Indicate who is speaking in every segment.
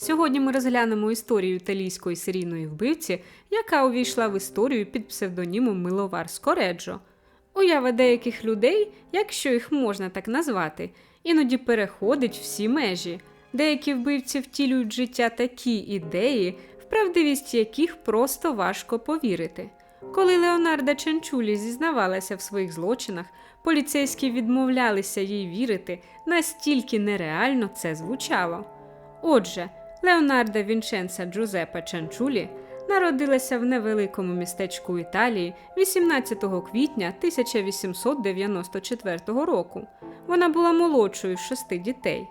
Speaker 1: Сьогодні ми розглянемо історію італійської серійної вбивці, яка увійшла в історію під псевдонімом Миловар Скореджо. Уява деяких людей, якщо їх можна так назвати, іноді переходить всі межі. Деякі вбивці втілюють життя такі ідеї, в правдивість яких просто важко повірити. Коли Леонарда Чанчулі зізнавалася в своїх злочинах, поліцейські відмовлялися їй вірити, настільки нереально це звучало. Отже, Леонарда Вінченца Джузеппе Чанчулі народилася в невеликому містечку Італії 18 квітня 1894 року. Вона була молодшою з шести дітей.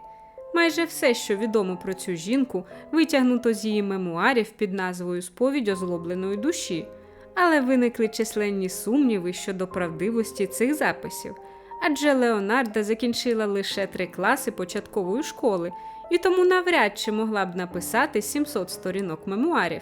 Speaker 1: Майже все, що відомо про цю жінку, витягнуто з її мемуарів під назвою Сповідь озлобленої душі, але виникли численні сумніви щодо правдивості цих записів. Адже Леонарда закінчила лише три класи початкової школи і тому навряд чи могла б написати 700 сторінок мемуарів.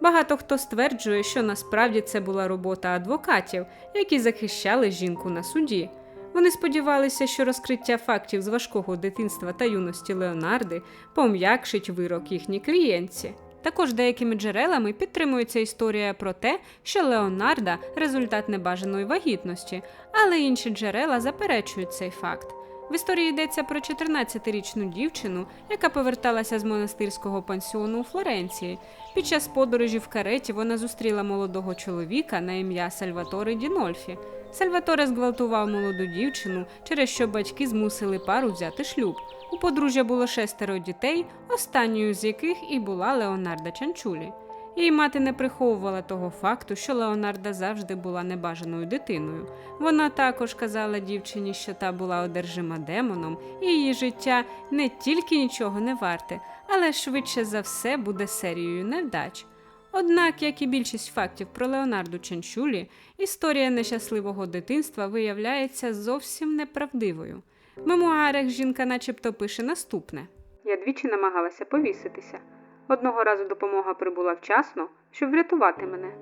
Speaker 1: Багато хто стверджує, що насправді це була робота адвокатів, які захищали жінку на суді. Вони сподівалися, що розкриття фактів з важкого дитинства та юності Леонарди пом'якшить вирок їхній клієнтці. Також деякими джерелами підтримується історія про те, що Леонарда результат небажаної вагітності, але інші джерела заперечують цей факт. В історії йдеться про 14-річну дівчину, яка поверталася з монастирського пансіону у Флоренції. Під час подорожі в кареті вона зустріла молодого чоловіка на ім'я Сальваторе Дінольфі. Сальваторе зґвалтував молоду дівчину, через що батьки змусили пару взяти шлюб. У подружжя було шестеро дітей, останньою з яких і була Леонарда Чанчулі. Її мати не приховувала того факту, що Леонарда завжди була небажаною дитиною. Вона також казала дівчині, що та була одержима демоном, і її життя не тільки нічого не варте, але швидше за все буде серією невдач. Однак, як і більшість фактів про Леонарду Чанчулі, історія нещасливого дитинства виявляється зовсім неправдивою. В мемуарах жінка начебто пише наступне: Я двічі намагалася повіситися. Одного разу допомога прибула вчасно, щоб врятувати мене,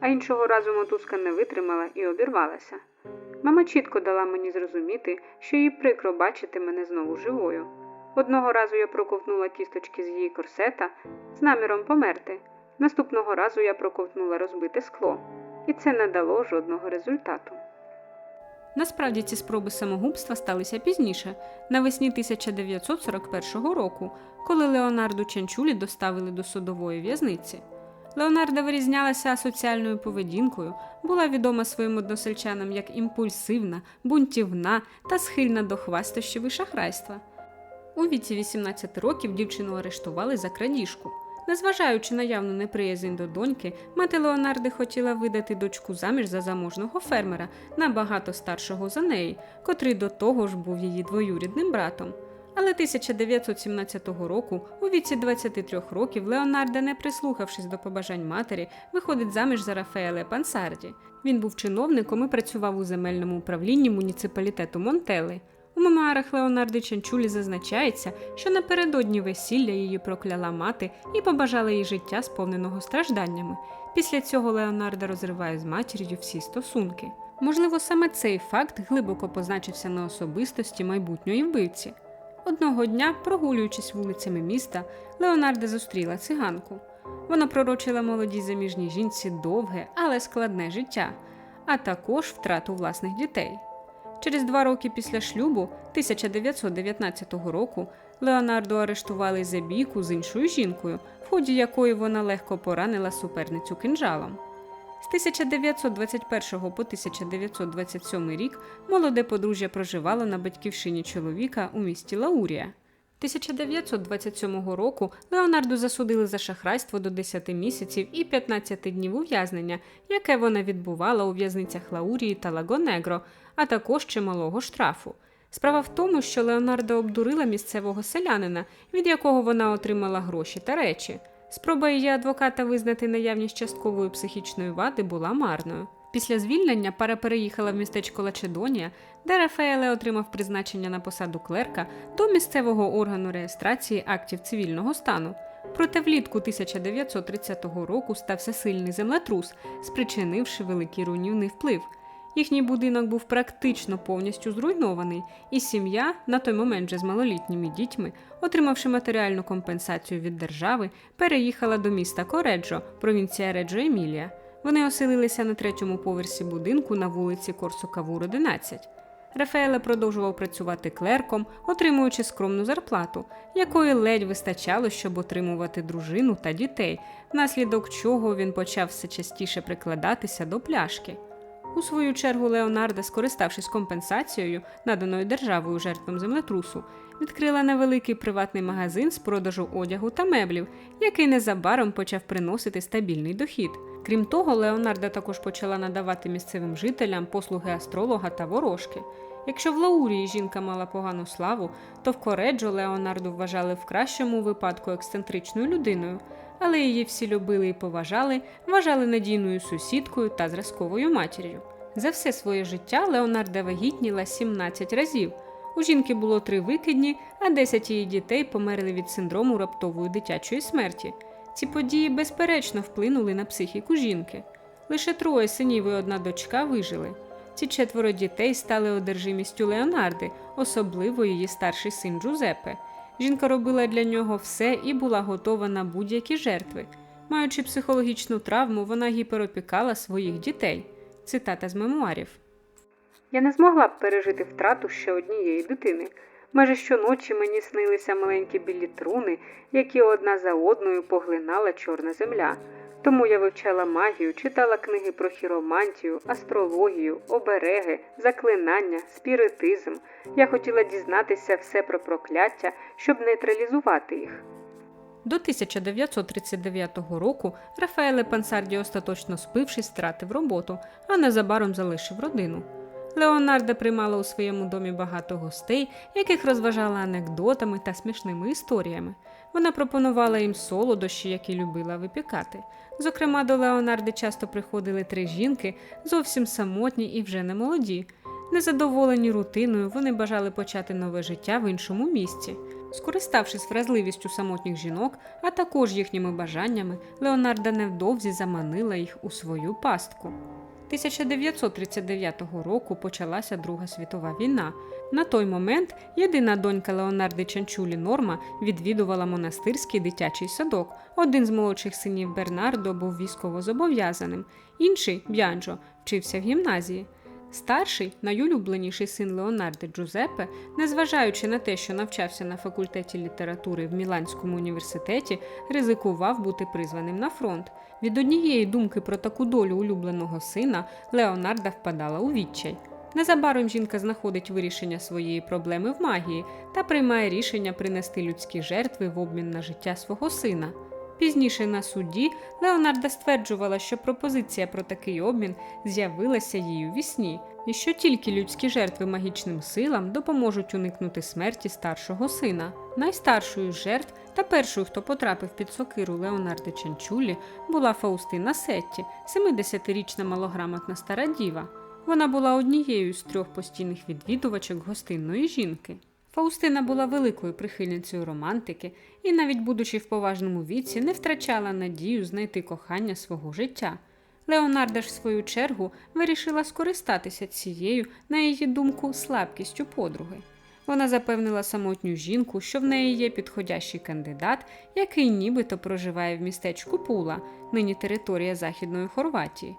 Speaker 1: а іншого разу мотузка не витримала і обірвалася. Мама чітко дала мені зрозуміти, що їй прикро бачити мене знову живою. Одного разу я проковтнула кісточки з її корсета з наміром померти. Наступного разу я проковтнула розбите скло, і це не дало жодного результату. Насправді ці спроби самогубства сталися пізніше, навесні 1941 року, коли Леонарду Чанчулі доставили до судової в'язниці. Леонарда вирізнялася асоціальною поведінкою, була відома своїм односельчанам як імпульсивна, бунтівна та схильна до хвастощів і шахрайства. У віці 18 років дівчину арештували за крадіжку. Незважаючи на явну неприязнь до доньки, мати Леонарди хотіла видати дочку заміж за заможного фермера, набагато старшого за неї, котрий до того ж був її двоюрідним братом. Але 1917 року, у віці 23 років, Леонарда, не прислухавшись до побажань матері, виходить заміж за Рафаеле Пансарді. Він був чиновником і працював у земельному управлінні муніципалітету Монтели. У мемуарах Леонарди Чанчулі зазначається, що напередодні весілля її прокляла мати і побажала їй життя, сповненого стражданнями. Після цього Леонарда розриває з матір'ю всі стосунки. Можливо, саме цей факт глибоко позначився на особистості майбутньої вбивці. Одного дня, прогулюючись вулицями міста, Леонарда зустріла циганку. Вона пророчила молодій заміжній жінці довге, але складне життя, а також втрату власних дітей. Через два роки після шлюбу, 1919 року, Леонардо арештували за бійку з іншою жінкою, в ході якої вона легко поранила суперницю кинджалом. З 1921 по 1927 рік молоде подружжя проживало на батьківщині чоловіка у місті Лаурія. 1927 року Леонарду засудили за шахрайство до 10 місяців і 15 днів ув'язнення, яке вона відбувала у в'язницях Лаурії та Лагонегро, а також чималого штрафу. Справа в тому, що Леонарда обдурила місцевого селянина, від якого вона отримала гроші та речі. Спроба її адвоката визнати наявність часткової психічної вади була марною. Після звільнення пара переїхала в містечко Лачедонія, де Рафаеле отримав призначення на посаду клерка до місцевого органу реєстрації актів цивільного стану. Проте влітку 1930 року стався сильний землетрус, спричинивши великий руйнівний вплив. Їхній будинок був практично повністю зруйнований, і сім'я, на той момент вже з малолітніми дітьми, отримавши матеріальну компенсацію від держави, переїхала до міста Кореджо, провінція Реджо Емілія. Вони оселилися на третьому поверсі будинку на вулиці Корсо Кавур 11. Рафаеле продовжував працювати клерком, отримуючи скромну зарплату, якої ледь вистачало, щоб отримувати дружину та дітей, внаслідок чого він почав все частіше прикладатися до пляшки. У свою чергу Леонарда, скориставшись компенсацією, наданою державою жертвам землетрусу, відкрила невеликий приватний магазин з продажу одягу та меблів, який незабаром почав приносити стабільний дохід. Крім того, Леонарда також почала надавати місцевим жителям послуги астролога та ворожки. Якщо в Лаурії жінка мала погану славу, то в Кореджо Леонарду вважали в кращому випадку ексцентричною людиною, але її всі любили і поважали, вважали надійною сусідкою та зразковою матір'ю. За все своє життя Леонарда вагітніла 17 разів. У жінки було три викидні, а 10 її дітей померли від синдрому раптової дитячої смерті. Ці події безперечно вплинули на психіку жінки. Лише троє синів і одна дочка вижили. Ці четверо дітей стали одержимістю Леонарди, особливо її старший син Джузеппе. Жінка робила для нього все і була готова на будь-які жертви. Маючи психологічну травму, вона гіперопікала своїх дітей. Цитата з мемуарів. Я не змогла б пережити втрату ще однієї дитини. Майже щоночі мені снилися маленькі білі труни, які одна за одною поглинала чорна земля. Тому я вивчала магію, читала книги про хіромантію, астрологію, обереги, заклинання, спіритизм. Я хотіла дізнатися все про прокляття, щоб нейтралізувати їх. До 1939 року Рафаеле Пансарді, остаточно спившись, втратив роботу, а незабаром залишив родину. Леонарда приймала у своєму домі багато гостей, яких розважала анекдотами та смішними історіями. Вона пропонувала їм солодощі, які любила випікати. Зокрема, до Леонарди часто приходили три жінки, зовсім самотні і вже не молоді. Незадоволені рутиною, вони бажали почати нове життя в іншому місці. Скориставшись вразливістю самотніх жінок, а також їхніми бажаннями, Леонарда невдовзі заманила їх у свою пастку. 1939 року почалася Друга світова війна. На той момент єдина донька Леонарди Чанчулі Норма відвідувала монастирський дитячий садок. Один з молодших синів Бернардо був військовозобов'язаним, інший Б'янджо вчився в гімназії. Старший, найулюбленіший син Леонарди Джузеппе, незважаючи на те, що навчався на факультеті літератури в Міланському університеті, ризикував бути призваним на фронт. Від однієї думки про таку долю улюбленого сина Леонарда впадала у відчай. Незабаром жінка знаходить вирішення своєї проблеми в магії та приймає рішення принести людські жертви в обмін на життя свого сина. Пізніше на суді Леонарда стверджувала, що пропозиція про такий обмін з'явилася їй у вісні, і що тільки людські жертви магічним силам допоможуть уникнути смерті старшого сина. Найстаршою жертв та першою, хто потрапив під сокиру Леонарди Чанчулі, була Фаустина Сетті, 70-річна малограмотна стара діва. Вона була однією з трьох постійних відвідувачок гостинної жінки. Фаустина була великою прихильницею романтики і, навіть будучи в поважному віці, не втрачала надію знайти кохання свого життя. Леонарда ж, в свою чергу, вирішила скористатися цією, на її думку, слабкістю подруги. Вона запевнила самотню жінку, що в неї є підходящий кандидат, який нібито проживає в містечку Пула, нині територія Західної Хорватії.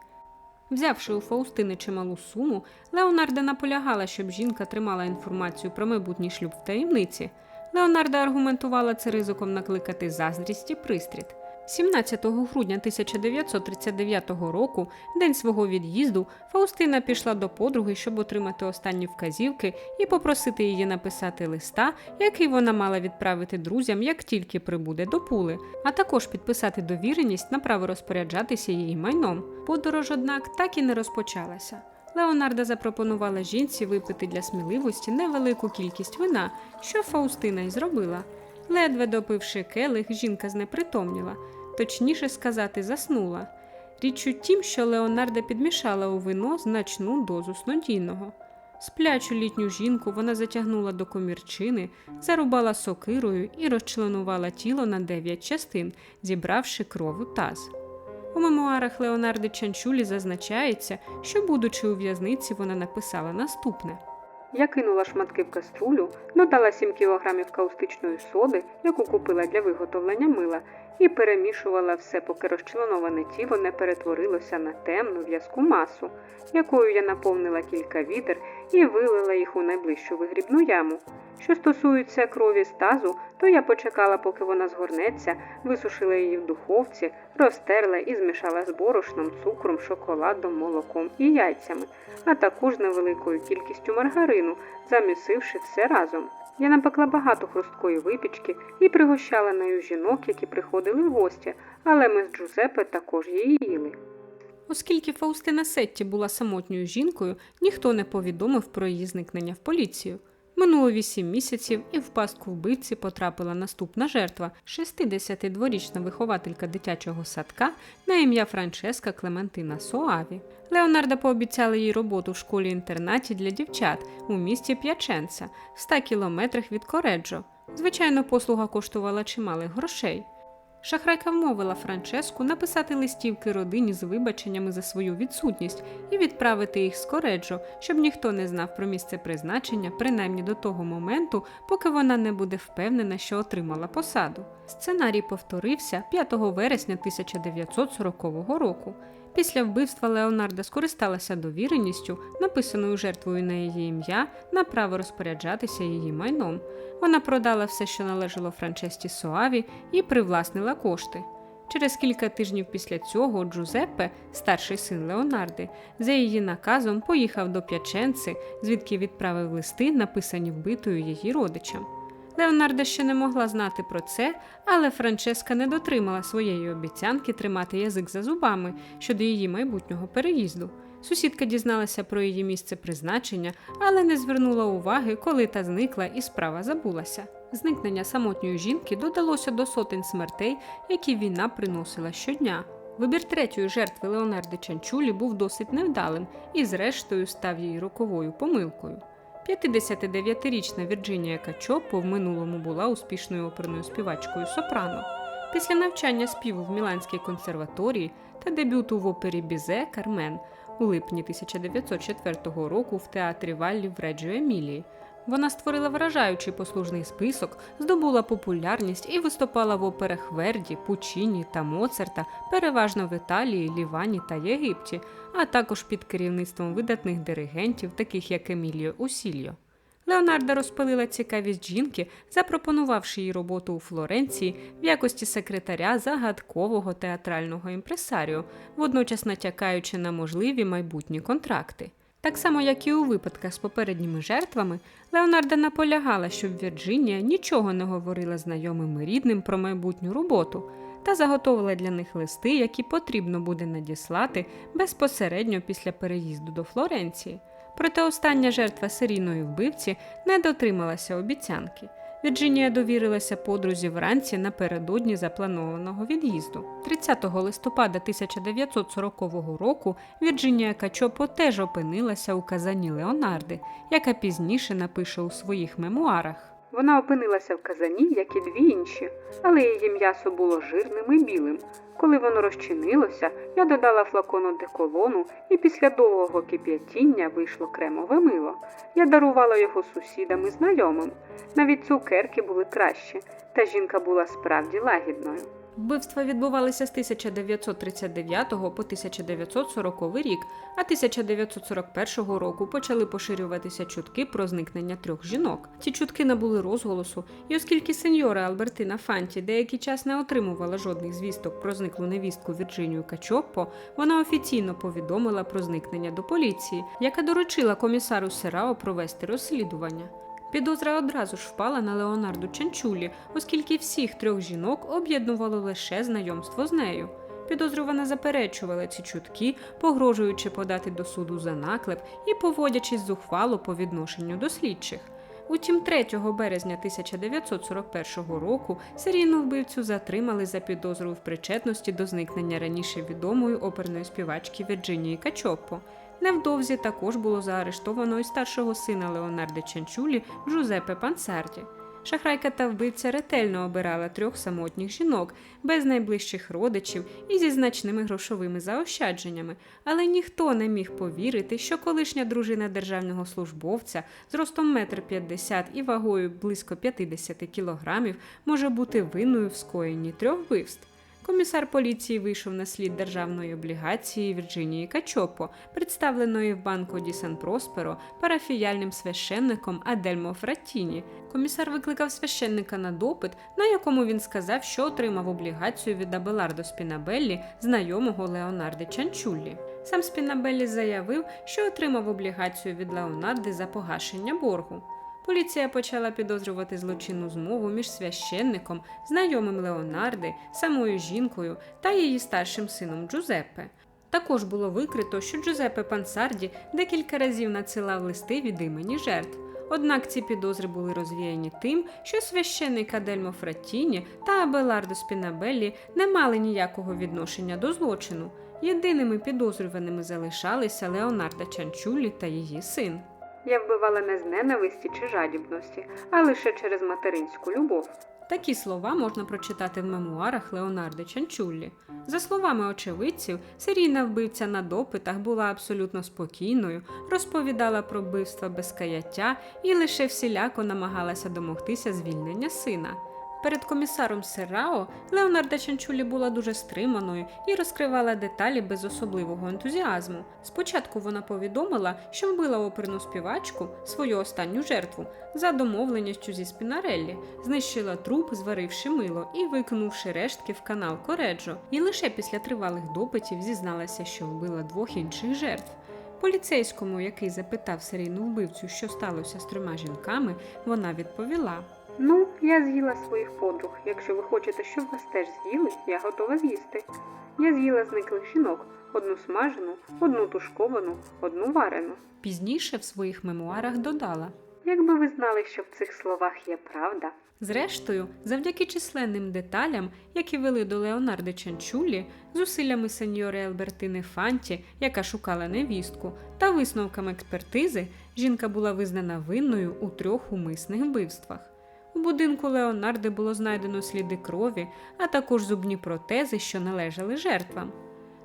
Speaker 1: Взявши у Фаустини чималу суму, Леонарда наполягала, щоб жінка тримала інформацію про майбутній шлюб в таємниці. Леонарда аргументувала це ризиком накликати заздрість і пристріт. 17 грудня 1939 року, день свого від'їзду, Фаустина пішла до подруги, щоб отримати останні вказівки і попросити її написати листа, який вона мала відправити друзям, як тільки прибуде до пули, а також підписати довіреність на право розпоряджатися її майном. Подорож, однак, так і не розпочалася. Леонарда запропонувала жінці випити для сміливості невелику кількість вина, що Фаустина й зробила. Ледве допивши келих, жінка знепритомніла, точніше сказати, заснула. Річ у тім, що Леонарда підмішала у вино значну дозу снодійного. Сплячу літню жінку вона затягнула до комірчини, зарубала сокирою і розчленувала тіло на дев'ять частин, зібравши кров у таз. У мемуарах Леонарди Чанчулі зазначається, що, будучи у в'язниці, вона написала наступне. Я кинула шматки в каструлю, додала 7 кілограмів каустичної соди, яку купила для виготовлення мила, і перемішувала все, поки розчленоване тіло не перетворилося на темну в'язку масу, якою я наповнила кілька відер і вилила їх у найближчу вигрібну яму. Що стосується крові з тазу, то я почекала, поки вона згорнеться, висушила її в духовці, розтерла і змішала з борошном, цукром, шоколадом, молоком і яйцями, а також невеликою кількістю маргарину, замісивши все разом. Я напекла багато хрусткої випічки і пригощала нею жінок, які приходили в гості, але ми з Джузепе також її їли. Оскільки Фаустина Сетті була самотньою жінкою, ніхто не повідомив про її зникнення в поліцію. Минуло вісім місяців, і в пастку вбивці потрапила наступна жертва 62-річна вихователька дитячого садка на ім'я Франческа Клементина Соаві. Леонарда пообіцяла їй роботу в школі-інтернаті для дівчат у місті П'яченца, в 100 кілометрах від Кореджо. Звичайно, послуга коштувала чималих грошей. Шахрайка вмовила Франческу написати листівки родині з вибаченнями за свою відсутність і відправити їх з Кореджо, щоб ніхто не знав про місце призначення, принаймні до того моменту, поки вона не буде впевнена, що отримала посаду. Сценарій повторився 5 вересня 1940 року. Після вбивства Леонарда скористалася довіреністю, написаною жертвою на її ім'я, на право розпоряджатися її майном. Вона продала все, що належало Франчесті Соаві, і привласнила кошти. Через кілька тижнів після цього Джузеппе, старший син Леонарди, за її наказом поїхав до П'яченци, звідки відправив листи, написані вбитою її родичам. Леонарда ще не могла знати про це, але Франческа не дотримала своєї обіцянки тримати язик за зубами щодо її майбутнього переїзду. Сусідка дізналася про її місце призначення, але не звернула уваги, коли та зникла і справа забулася. Зникнення самотньої жінки додалося до сотень смертей, які війна приносила щодня. Вибір третьої жертви Леонарди Чанчулі був досить невдалим і, зрештою, став її роковою помилкою. 59-річна Вірджинія Качопо в минулому була успішною оперною співачкою Сопрано. Після навчання співу в Міланській консерваторії та дебюту в опері Бізе Кармен у липні 1904 року в театрі Валлі в Реджо Емілії. Вона створила вражаючий послужний список, здобула популярність і виступала в операх Верді, Пучіні та Моцарта, переважно в Італії, Лівані та Єгипті, а також під керівництвом видатних диригентів, таких як Еміліо Усільо. Леонарда розпалила цікавість жінки, запропонувавши їй роботу у Флоренції в якості секретаря загадкового театрального імпресаріо, водночас натякаючи на можливі майбутні контракти. Так само, як і у випадках з попередніми жертвами, Леонарда наполягала, щоб Вірджинія нічого не говорила знайомим і рідним про майбутню роботу та заготовила для них листи, які потрібно буде надіслати безпосередньо після переїзду до Флоренції. Проте остання жертва серійної вбивці не дотрималася обіцянки. Вірджинія довірилася подрузі вранці напередодні запланованого від'їзду. 30 листопада 1940 року Вірджинія Качопо теж опинилася у казані Леонарди, яка пізніше напише у своїх мемуарах. Вона опинилася в казані, як і дві інші, але її м'ясо було жирним і білим. Коли воно розчинилося, я додала флакону деколону, і після довгого кип'ятіння вийшло кремове мило. Я дарувала його сусідам і знайомим. Навіть цукерки були кращі, та жінка була справді лагідною. Вбивства відбувалися з 1939 по 1940 рік, а 1941 року почали поширюватися чутки про зникнення трьох жінок. Ці чутки набули розголосу, і оскільки сеньора Альбертина Фанті деякий час не отримувала жодних звісток про зниклу невістку Вірджинію Качоппо, вона офіційно повідомила про зникнення до поліції, яка доручила комісару Серао провести розслідування. Підозра одразу ж впала на Леонарду Чанчулі, оскільки всіх трьох жінок об'єднувало лише знайомство з нею. Підозрювана заперечувала ці чутки, погрожуючи подати до суду за наклеп і поводячись зухвало по відношенню до слідчих. Утім, 3 березня 1941 року серійну вбивцю затримали за підозрою в причетності до зникнення раніше відомої оперної співачки Вірджинії Качоппо. Невдовзі також було заарештовано і старшого сина Леонарди Чанчулі Джузеппе Пансарді. Шахрайка та вбивця ретельно обирала трьох самотніх жінок без найближчих родичів і зі значними грошовими заощадженнями, але ніхто не міг повірити, що колишня дружина державного службовця з ростом 1,50 м і вагою близько 50 кілограмів може бути винною в скоєнні трьох вбивств. Комісар поліції вийшов на слід державної облігації Вірджинії Качопо, представленої в банку Ді Сан Просперо парафіяльним священником Адельмо Фраттіні. Комісар викликав священника на допит, на якому він сказав, що отримав облігацію від Абелардо Спінабеллі, знайомого Леонарди Чанчуллі. Сам Спінабеллі заявив, що отримав облігацію від Леонарди за погашення боргу. Поліція почала підозрювати злочинну змову між священником, знайомим Леонарди, самою жінкою та її старшим сином Джузеппе. Також було викрито, що Джузеппе Пансарді декілька разів надсилав листи від імені жертв. Однак ці підозри були розвіяні тим, що священник Адельмо Фраттіні та Абелардо Спінабеллі не мали ніякого відношення до злочину. Єдиними підозрюваними залишалися Леонарда Чанчулі та її син. Я вбивала не з ненависті чи жадібності, а лише через материнську любов. Такі слова можна прочитати в мемуарах Леонарди Чанчуллі. За словами очевидців, серійна вбивця на допитах була абсолютно спокійною, розповідала про вбивства без каяття і лише всіляко намагалася домогтися звільнення сина. Перед комісаром Серао Леонарда Чанчулі була дуже стриманою і розкривала деталі без особливого ентузіазму. Спочатку вона повідомила, що вбила оперну співачку, свою останню жертву, за домовленістю зі Спінареллі, знищила труп, зваривши мило і викинувши рештки в канал Кореджо. І лише після тривалих допитів зізналася, що вбила двох інших жертв. Поліцейському, який запитав серійну вбивцю, що сталося з трьома жінками, вона відповіла. Ну, я з'їла своїх подруг. Якщо ви хочете, щоб вас теж з'їли, я готова з'їсти. Я з'їла зниклих жінок: одну смажену, одну тушковану, одну варену. Пізніше в своїх мемуарах додала. Якби ви знали, що в цих словах є правда. Зрештою, завдяки численним деталям, які вели до Леонарди Чанчулі, зусиллями сеньори Албертини Фанті, яка шукала невістку, та висновками експертизи, жінка була визнана винною у трьох умисних вбивствах. У будинку Леонарди було знайдено сліди крові, а також зубні протези, що належали жертвам.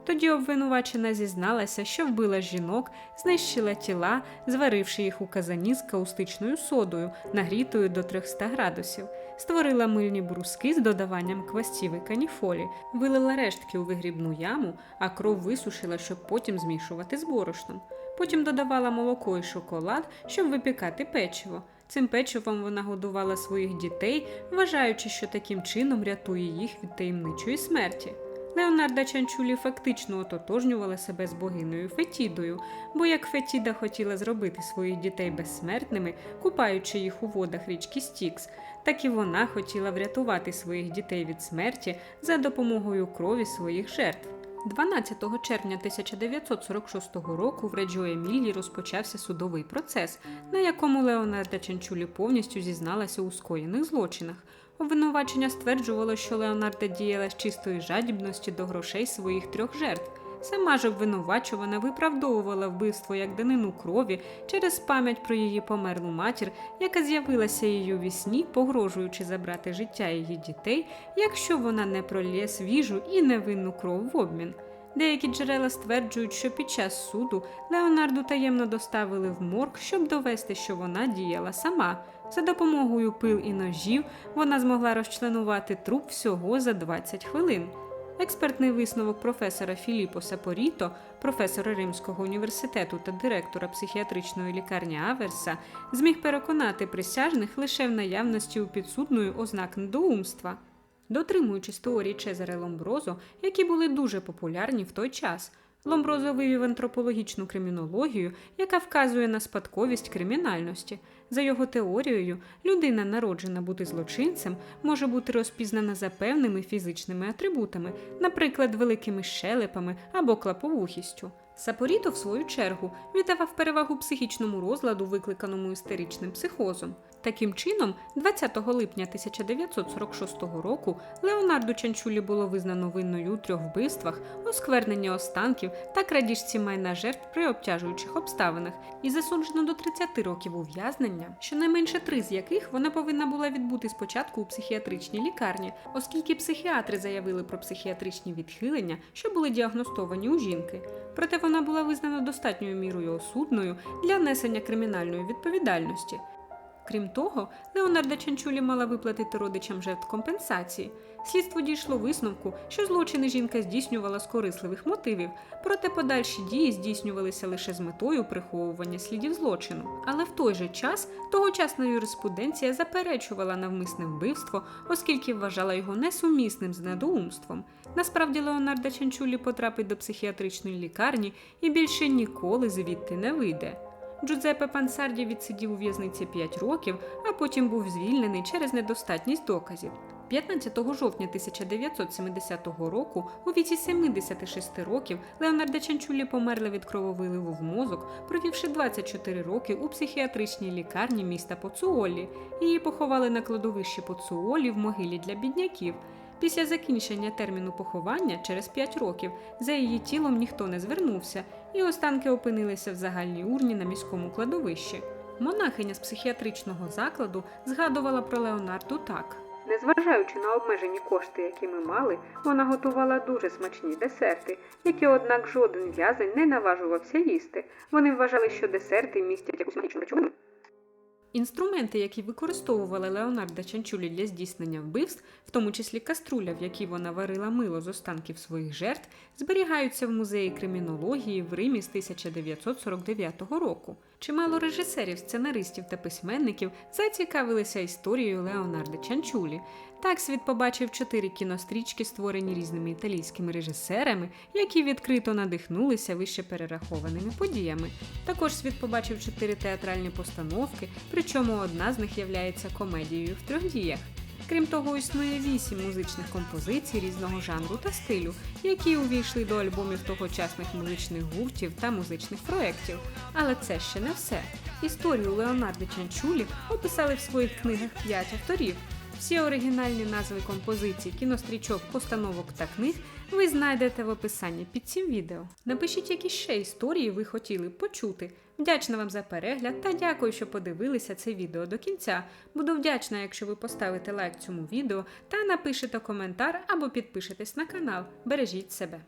Speaker 1: Тоді обвинувачена зізналася, що вбила жінок, знищила тіла, зваривши їх у казані з каустичною содою, нагрітою до 300 градусів, створила мильні бруски з додаванням квастів і каніфолі, вилила рештки у вигрібну яму, а кров висушила, щоб потім змішувати з борошном. Потім додавала молоко і шоколад, щоб випікати печиво. Цим печивом вона годувала своїх дітей, вважаючи, що таким чином рятує їх від таємничої смерті. Леонарда Чанчулі фактично ототожнювала себе з богиною Фетідою, бо як Фетіда хотіла зробити своїх дітей безсмертними, купаючи їх у водах річки Стікс, так і вона хотіла врятувати своїх дітей від смерті за допомогою крові своїх жертв. 12 червня 1946 року в Реджо Емілії розпочався судовий процес, на якому Леонарда Чанчулі повністю зізналася у скоєних злочинах. Обвинувачення стверджувало, що Леонарда діяла з чистої жадібності до грошей своїх трьох жертв. Сама ж обвинувачувана виправдовувала вбивство як данину крові через пам'ять про її померлу матір, яка з'явилася її у вісні, погрожуючи забрати життя її дітей, якщо вона не пролє свіжу і невинну кров в обмін. Деякі джерела стверджують, що під час суду Леонарду таємно доставили в морг, щоб довести, що вона діяла сама. За допомогою пил і ножів вона змогла розчленувати труп всього за 20 хвилин. Експертний висновок професора Філіппо Сапоріто, професора Римського університету та директора психіатричної лікарні Аверса, зміг переконати присяжних лише в наявності у підсудної ознак недоумства. Дотримуючись теорії Чезаре Ломброзо, які були дуже популярні в той час. Ломброзо вивів антропологічну кримінологію, яка вказує на спадковість кримінальності. За його теорією, людина, народжена бути злочинцем, може бути розпізнана за певними фізичними атрибутами, наприклад, великими щелепами або клаповухістю. Сапоріто, в свою чергу, віддавав перевагу психічному розладу, викликаному істеричним психозом. Таким чином, 20 липня 1946 року Леонарду Чанчулі було визнано винною у трьох вбивствах, оскверненні останків та крадіжці майна жертв при обтяжуючих обставинах і засуджено до 30 років ув'язнення захворювання, щонайменше три з яких вона повинна була відбути спочатку у психіатричній лікарні, оскільки психіатри заявили про психіатричні відхилення, що були діагностовані у жінки. Проте вона була визнана достатньою мірою осудною для несення кримінальної відповідальності. Крім того, Леонарда Чанчулі мала виплатити родичам жертв компенсації. Слідство дійшло висновку, що злочини жінка здійснювала з корисливих мотивів, проте подальші дії здійснювалися лише з метою приховування слідів злочину. Але в той же час тогочасна юриспруденція заперечувала навмисне вбивство, оскільки вважала його несумісним з недоумством. Насправді Леонарда Чанчулі потрапить до психіатричної лікарні і більше ніколи звідти не вийде. Джузеппе Пансарді відсидів у в'язниці 5 років, а потім був звільнений через недостатність доказів. 15 жовтня 1970 року, у віці 76 років, Леонарда Чанчулі померла від крововиливу в мозок, провівши 24 роки у психіатричній лікарні міста Поцуолі. Її поховали на кладовищі Поцуолі в могилі для бідняків. Після закінчення терміну поховання через 5 років за її тілом ніхто не звернувся, і останки опинилися в загальній урні на міському кладовищі. Монахиня з психіатричного закладу згадувала про Леонарду так. Незважаючи на обмежені кошти, які ми мали, вона готувала дуже смачні десерти, які, однак, жоден в'язень не наважувався їсти. Вони вважали, що десерти містять якусь магічну речовину. Інструменти, які використовувала Леонарда Чанчулі для здійснення вбивств, в тому числі каструля, в якій вона варила мило з останків своїх жертв, зберігаються в музеї кримінології в Римі з 1949 року. Чимало режисерів, сценаристів та письменників зацікавилися історією Леонарда Чанчулі. Так світ побачив чотири кінострічки, створені різними італійськими режисерами, які відкрито надихнулися вище перерахованими подіями. Також світ побачив чотири театральні постановки, причому одна з них являється комедією в трьох діях. Крім того, існує вісім музичних композицій різного жанру та стилю, які увійшли до альбомів тогочасних музичних гуртів та музичних проєктів. Але це ще не все. Історію Леонардо Чанчулі описали в своїх книгах п'ять авторів. Всі оригінальні назви композицій, кінострічок, постановок та книг ви знайдете в описанні під цим відео. Напишіть, які ще історії ви хотіли почути. Вдячна вам за перегляд та дякую, що подивилися це відео до кінця. Буду вдячна, якщо ви поставите лайк цьому відео та напишете коментар або підпишетесь на канал. Бережіть себе.